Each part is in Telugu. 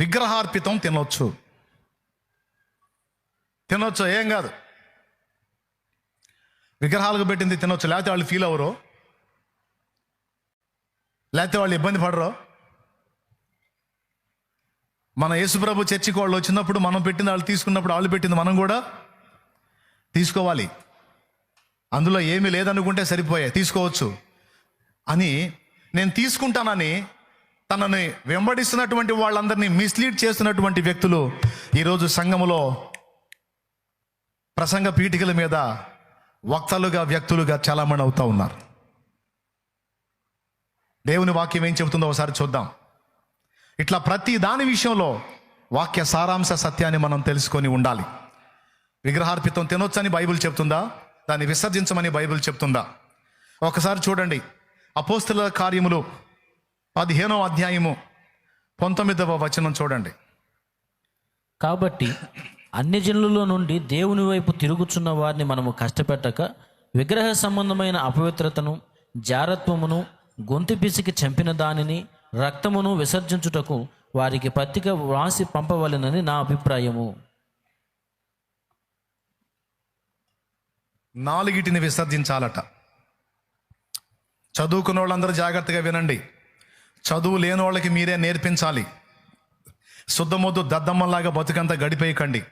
విగ్రహార్పితం తినొచ్చు. తినొచ్చు ఏం కాదు. విగ్రహాలకు పెట్టింది తినొచ్చు లేకపోతే వాళ్ళు ఫీల్ అవ్వరు. లేకపోతే వాళ్ళు ఇబ్బంది పడరు. మన యేసుప్రభు చర్చికి వాళ్ళు వచ్చినప్పుడు మనం పెట్టింది వాళ్ళు తీసుకున్నప్పుడు వాళ్ళు పెట్టింది మనం కూడా తీసుకోవాలి. అందులో ఏమీ లేదనుకుంటే సరిపోయాయి తీసుకోవచ్చు. అని నేను తీసుకుంటానని తనని వెంబడిస్తున్నటువంటి వాళ్ళందరినీ మిస్లీడ్ చేస్తున్నటువంటి వ్యక్తులు ఈరోజు సంఘములో ప్రసంగ పీఠికల మీద వక్తలుగా వ్యక్తులుగా చాలామంది అవుతా ఉన్నారు. దేవుని వాక్యం ఏం చెబుతుందో ఒకసారి చూద్దాం. ఇట్లా ప్రతి దాని విషయంలో వాక్య సారాంశ సత్యాన్ని మనం తెలుసుకొని ఉండాలి. విగ్రహార్పితం తినొచ్చని బైబిల్ చెప్తుందా దాన్ని విసర్జించమని బైబిల్ చెప్తుందా ఒకసారి చూడండి. అపోస్తుల కార్యములు పదిహేనో అధ్యాయము పంతొమ్మిదవ వచనం చూడండి. కాబట్టి అన్యజనులలో నుండి దేవుని వైపు తిరుగుచున్న వారిని మనము కష్టపెట్టక విగ్రహ సంబంధమైన అపవిత్రతను జారత్వమును గొంతు పిసికి చంపిన దానిని రక్తమును విసర్జించుటకు వారికి పత్రిక వ్రాసి పంపవలెనని నా అభిప్రాయము. నాలుగిటిని విసర్జించాలట. చదువుకున్న వాళ్ళందరూ జాగ్రత్తగా వినండి. చదువు లేని వాళ్ళకి మీరే నేర్పించాలి. శుద్ధమొద్దు దద్దమ్మలాగా బతుకంతా గడిపేయకండి.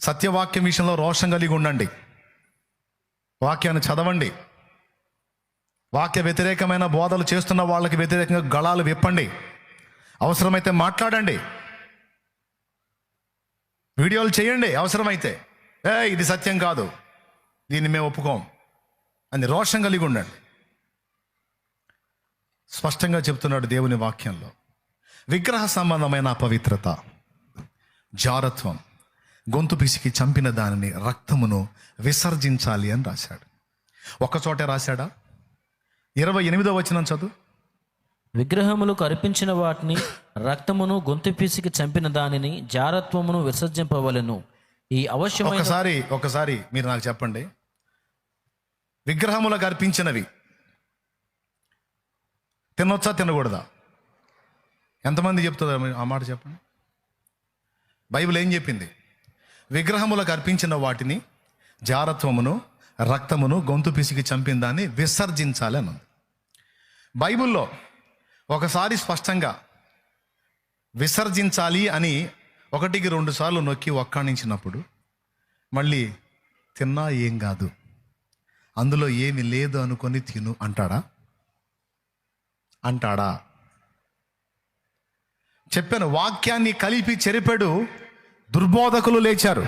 సత్యవాక్యం విషయంలో రోషం కలిగి ఉండండి. వాక్యాన్ని చదవండి. వాక్య వ్యతిరేకమైన బోధలు చేస్తున్న వాళ్ళకి వ్యతిరేకంగా గళాలు విప్పండి. అవసరమైతే మాట్లాడండి. వీడియోలు చేయండి అవసరమైతే. ఏ ఇది సత్యం కాదు. దీన్ని మేము ఒప్పుకోం. అని రోషం కలిగి ఉండండి. స్పష్టంగా చెప్తున్నాడు దేవుని వాక్యంలో. విగ్రహ సంబంధమైన అపవిత్రత జారత్వం గొంతు పిసికి చంపిన దానిని రక్తమును విసర్జించాలి అని రాశాడు. ఒక్క చోటే రాశాడా? ఇరవై ఎనిమిదో వచనం చదువు. విగ్రహములకు అర్పించిన వాటిని రక్తమును గొంతు పిసికి చంపిన దానిని జారత్వమును విసర్జింపవలెను. ఈ అవశ్యమైన ఒకసారి ఒకసారి మీరు నాకు చెప్పండి. విగ్రహములకు అర్పించినవి తినొచ్చా తినకూడదా? ఎంతమంది చెప్తుందా ఆ మాట చెప్పండి. బైబిల్ ఏం చెప్పింది? విగ్రహములకు అర్పించిన వాటిని జారత్వమును రక్తమును గొంతు పిసికి చంపిన దాన్ని విసర్జించాలి అని బైబిల్లో ఒకసారి స్పష్టంగా విసర్జించాలి అని ఒకటికి రెండు సార్లు నొక్కి ఒక్కాణించినప్పుడు మళ్ళీ తిన్నా ఏం కాదు. అందులో ఏమి లేదు అనుకొని తిను అంటాడా? అంటాడా? చెప్పాను వాక్యాన్ని కలిపి చెరిపెడు దుర్బోధకులు లేచారు.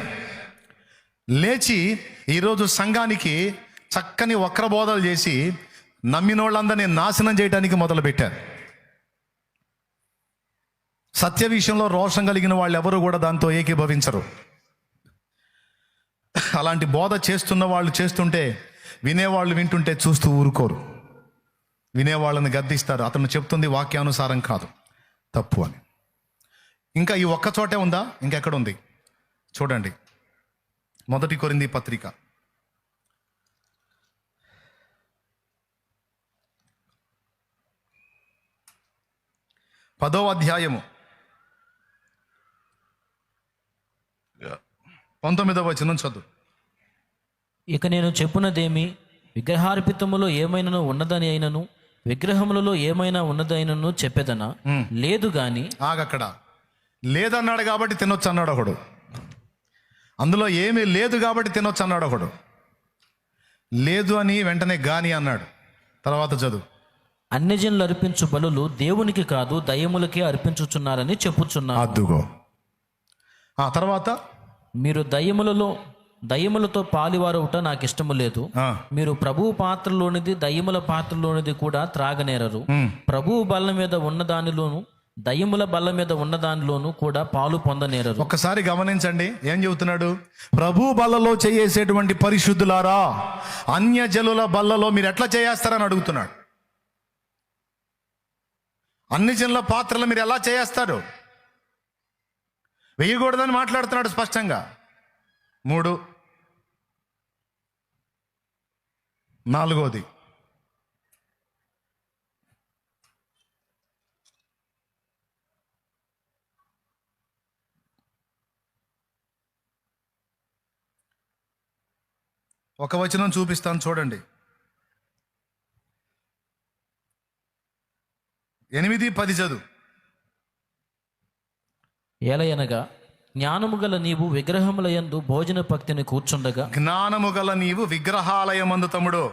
లేచి ఈరోజు సంఘానికి చక్కని వక్రబోధలు చేసి నమ్మినోళ్ళందరినీ నాశనం చేయడానికి మొదలుపెట్టారు. సత్య విషయంలో రోషం కలిగిన వాళ్ళు ఎవరు కూడా దాంతో ఏకీభవించరు. అలాంటి బోధ చేస్తున్న వాళ్ళు చేస్తుంటే వినేవాళ్ళు వింటుంటే చూస్తూ ఊరుకోరు. వినేవాళ్ళని గద్దిస్తారు. అతను చెప్తుంది వాక్యానుసారం కాదు. తప్పు అని. ఇంకా ఈ ఒక్క చోటే ఉందా? ఇంకెక్కడ ఉంది చూడండి. మొదటి కొరింది పత్రిక. పదో అధ్యాయము. పంతొమ్మిదవ వచనం చదువు. ఇక నేను చెప్పున్నదేమి విగ్రహార్పితములో ఏమైనాను ఉన్నదని అయినను? విగ్రహములలో ఏమైనా ఉన్నదైనను చెప్పేదనా? లేదు గాని ఆగక్కడ. లేదన్నాడు కాబట్టి తినొచ్చు అన్నాడు ఒకడు. అందులో ఏమీ లేదు కాబట్టి తినొచ్చు అన్నాడు ఒకడు. లేదు అని వెంటనే గాని అన్నాడు. తర్వాత చదువు. అన్యజనులు అర్పించు బలులు దేవునికి కాదు దయ్యములకే అర్పించుచున్నారని చెప్పుచున్నారు అద్దుగో. ఆ తర్వాత? మీరు దయ్యములలో దయ్యములతో పాలివారవుట నాకు ఇష్టము లేదు. మీరు ప్రభువు పాత్రలోనిది దయ్యముల పాత్రలోనిది కూడా త్రాగనేరరు. ప్రభువు బల్ల మీద ఉన్న దానిలోను దయ్యముల బల్ల మీద ఉన్న దానిలోను కూడా పాలు పొందనేరరు. ఒక్కసారి గమనించండి ఏం చెబుతున్నాడు? ప్రభు బల్లలో చేసేటువంటి పరిశుద్ధులారా అన్య జనుల బల్లలో మీరు ఎట్లా చేయేస్తారని అడుగుతున్నాడు. అన్ని జనుల పాత్రలు మీరు ఎలా చేయేస్తారు? వేయకూడదని మాట్లాడుతున్నాడు స్పష్టంగా. మూడు నాలుగోది. ఒక వచనం చూపిస్తాను చూడండి. ఎనిమిది పది చదువు. ఎలయనగా జ్ఞానము గల నీవు విగ్రహముల యందు భోజన భక్తిని కూర్చుండగా జ్ఞానము గల నీవు విగ్రహాలయమందు తమ్ముడు.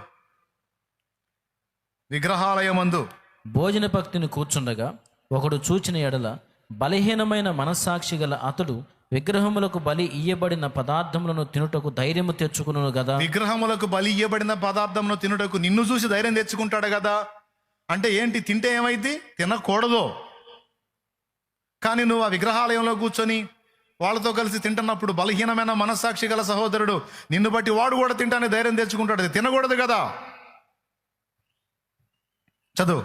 విగ్రహాలయమందు. భోజన భక్తిని కూర్చుండగా ఒకడు చూచిన ఎడల బలహీనమైన మనస్సాక్షి గల అతడు విగ్రహములకు బలి ఇయ్యబడిన పదార్థములను తినుటకు ధైర్యము తెచ్చుకును గదా. విగ్రహములకు బలి ఇయ్యబడిన పదార్థమును తినుటకు నిన్ను చూసి ధైర్యం తెచ్చుకుంటాడు కదా అంటే ఏంటి? తింటే ఏమైంది తినకూడదు. కానీ నువ్వు ఆ విగ్రహాలయంలో కూర్చొని వాళ్ళతో కలిసి తింటున్నప్పుడు బలహీనమైన మనస్సాక్షి గల సహోదరుడు నిన్ను బట్టి వాడు కూడా తింటానే ధైర్యం తెచ్చుకుంటాడు. అది తినకూడదు కదా. చదువు.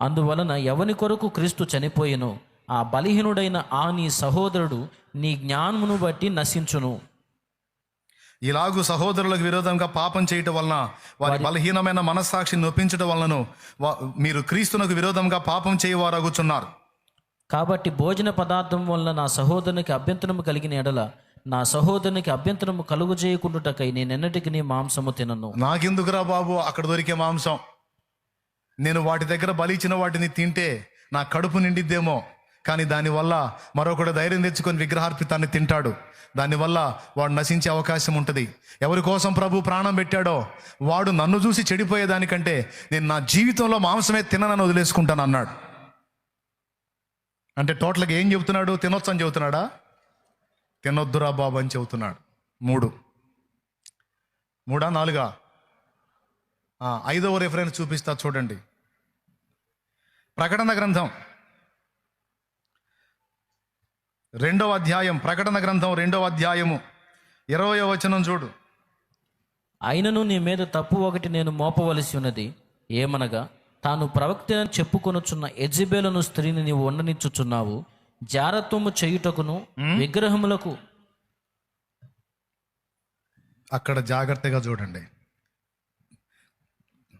అందువలన ఎవని కొరకు క్రీస్తు చనిపోయెను? ఆ బలహీనుడైన ఆ నీ సహోదరుడు నీ జ్ఞానమును బట్టి నశించును. ఇలాగు సహోదరులకు విరోధంగా పాపం చేయటం వలన వారి బలహీనమైన మనస్సాక్షిని నొప్పించడం వలనను మీరు క్రీస్తునకు విరోధంగా పాపం చేయవారగుచున్నారు. కాబట్టి భోజన పదార్థం వల్ల నా సహోదరునికి అభ్యంతరము కలిగిన ఎడల నా సహోదరునికి అభ్యంతరము కలుగు చేయకుండాటకై నేనెన్నటికి నీ మాంసము తినను. నాకెందుకురా బాబు? అక్కడ దొరికే మాంసం. నేను వాటి దగ్గర బలిచిన వాటిని తింటే నా కడుపు నిండిద్దేమో. కానీ దానివల్ల మరొకడు ధైర్యం తెచ్చుకొని విగ్రహార్పితాన్ని తింటాడు. దానివల్ల వాడు నశించే అవకాశం ఉంటుంది. ఎవరి కోసం ప్రభు ప్రాణం పెట్టాడో వాడు నన్ను చూసి చెడిపోయేదానికంటే నేను నా జీవితంలో మాంసమే తిననని వదిలేసుకుంటాను అన్నాడు అంటే టోటల్గా ఏం చెబుతున్నాడు? తినొచ్చు అని చెబుతున్నాడా? తినొద్దురా బాబు అని చెబుతున్నాడు. మూడు. మూడా? నాలుగా? ఐదవ రిఫరెన్స్ చూపిస్తా చూడండి. ప్రకటన గ్రంథం. రెండవ అధ్యాయం. ప్రకటన గ్రంథం రెండవ అధ్యాయము. ఇరవై వచనం చూడు. అయినను నీ మీద తప్పు ఒకటి నేను మోపవలసి ఉన్నది. ఏమనగా తాను ప్రవక్త అని చెప్పుకొనుచున్న ఎజిబేలను స్త్రీని నీవు ఉండనిచ్చుచున్నావు. జారత్వము చేయుటకును విగ్రహములకు అక్కడ జాగ్రత్తగా చూడండి.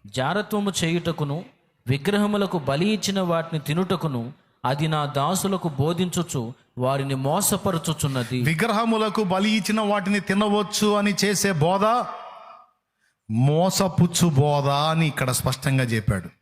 జారత్వము చేయుటకును విగ్రహములకు బలి ఇచ్చిన వాటిని తినుటకును అది నా దాసులకు బోధించుచు వారిని మోసపరచుచున్నది. విగ్రహములకు బలి ఇచ్చిన వాటిని తినవచ్చు అని చేసే బోధ మోసపుచ్చు బోధ అని ఇక్కడ స్పష్టంగా చెప్పాడు.